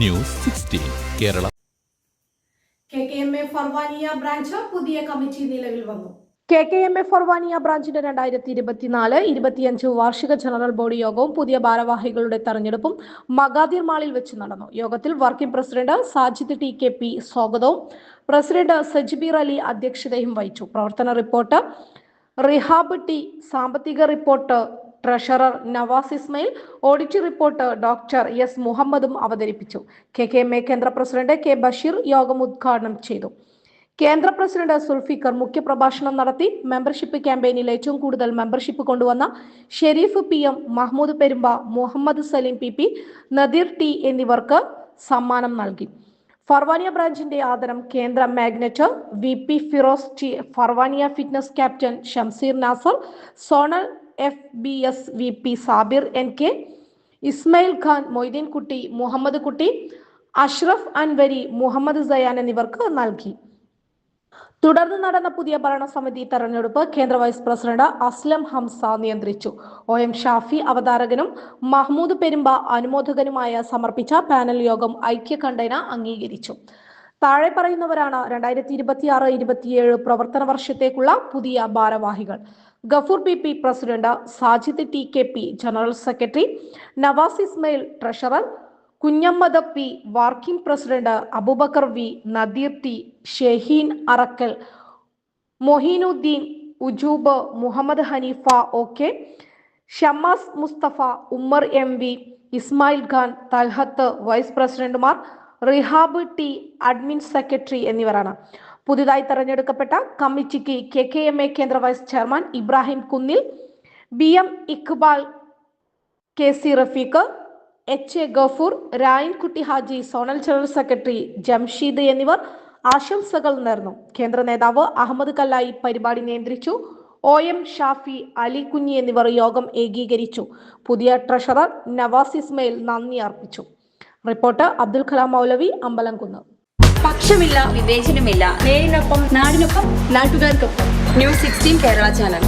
News sixteen Kerala. K K M A Farwaniya branch പുതിയ committee നിലവിൽ വന്നു. K K M A Farwaniya ബ്രാഞ്ചിന്റെ രണ്ടായിരത്തി ഇരുപത്തിനാല് ഇരുപത്തിയഞ്ച് വാർഷിക ജനറൽ ബോഡി യോഗവും പുതിയ ഭാരവാഹികളുടെ തെരഞ്ഞെടുപ്പും മഗാദിർ മാളിൽ വെച്ച് നടന്നു. യോഗത്തിൽ working president Sajid T K P സ്വാഗതവും പ്രസിഡന്റ് സജിബീർ അലി അധ്യക്ഷതയും വഹിച്ചു. പ്രവർത്തന റിപ്പോർട്ട് റിഹാബ് ടി സാമ്പത്തിക report treasurer Navas Ismail audit report doctor S മുഹമ്മദും അവതരിപ്പിച്ചു. കെ കെ എം എ കേന്ദ്ര പ്രസിഡന്റ് കെ ബഷീർ യോഗം ഉദ്ഘാടനം ചെയ്തു. കേന്ദ്ര പ്രസിഡന്റ് സുൽഫിക്കർ മുഖ്യപ്രഭാഷണം നടത്തി. മെമ്പർഷിപ്പ് ക്യാമ്പയിനിൽ ഏറ്റവും കൂടുതൽ മെമ്പർഷിപ്പ് കൊണ്ടുവന്ന Shareef P M Mahmood Perumba Muhammad Saleem P P Nadeer T എന്നിവർക്ക് സമ്മാനം നൽകി. ഫർവാനിയ ബ്രാഞ്ചിന്റെ ആദരം കേന്ദ്ര magnet V P Firoz T Farwaniya fitness captain Shamseer Nasar zonal F B S V P Sabir N K Ismail Khan Moideen Kutty Muhammad Kutty Ashraf Anwari Muhammad cyan എന്നിവർക്ക് നൽകി. തുടർന്ന് നടന്ന പുതിയ ഭരണസമിതി തെരഞ്ഞെടുപ്പ് കേന്ദ്ര വൈസ് പ്രസിഡന്റ് അസ്ലം ഹംസ നിയന്ത്രിച്ചു. ഒ എം ഷാഫി അവതാരകനും മഹ്മൂദ് പെരുമ്പ അനുമോദകനുമായ സമർപ്പിച്ച പാനൽ യോഗം ഐക്യകണ്ഠേന അംഗീകരിച്ചു. താഴെ പറയുന്നവരാണ് രണ്ടായിരത്തി ഇരുപത്തി ആറ് ഇരുപത്തിയേഴ് പ്രവർത്തന വർഷത്തേക്കുള്ള പുതിയ ഭാരവാഹികൾ. Gafoor P P president Sajid T K P general secretary Navas Ismail treasurer Kunhammad P working president Abubakar V Nadeer T Shaheen Arakkal Moinuddin Ujoob Muhammad Hanifa O K Shamas Mustafa Ummer M V Ismail Khan Talhath vice പ്രസിഡന്റുമാർ Rihab T admin secretary എന്നിവരാണ്. പുതുതായി തെരഞ്ഞെടുക്കപ്പെട്ട കമ്മിറ്റിക്ക് K K M A കേന്ദ്ര vice chairman Ibrahim Kunnil B M Iqbal K C Rafeeq H A Gafoor Rayankutty Haji zonal general secretary Jamsheed എന്നിവർ ആശംസകൾ നേർന്നു. കേന്ദ്ര നേതാവ് അഹമ്മദ് കല്ലായി പരിപാടി നിയന്ത്രിച്ചു. ഒ എം ഷാഫി അലി കുഞ്ഞി എന്നിവർ യോഗം ഏകീകരിച്ചു. പുതിയ ട്രഷറർ നവാസ് ഇസ്മയിൽ നന്ദി അർപ്പിച്ചു. റിപ്പോർട്ട് അബ്ദുൽ കലാം മൗലവി അമ്പലംകുന്ന്. പക്ഷമില്ല വിവേചനമില്ല. നേരിനൊപ്പം നാടിനൊപ്പം നാട്ടുകാർക്കൊപ്പം. News sixteen Kerala channel.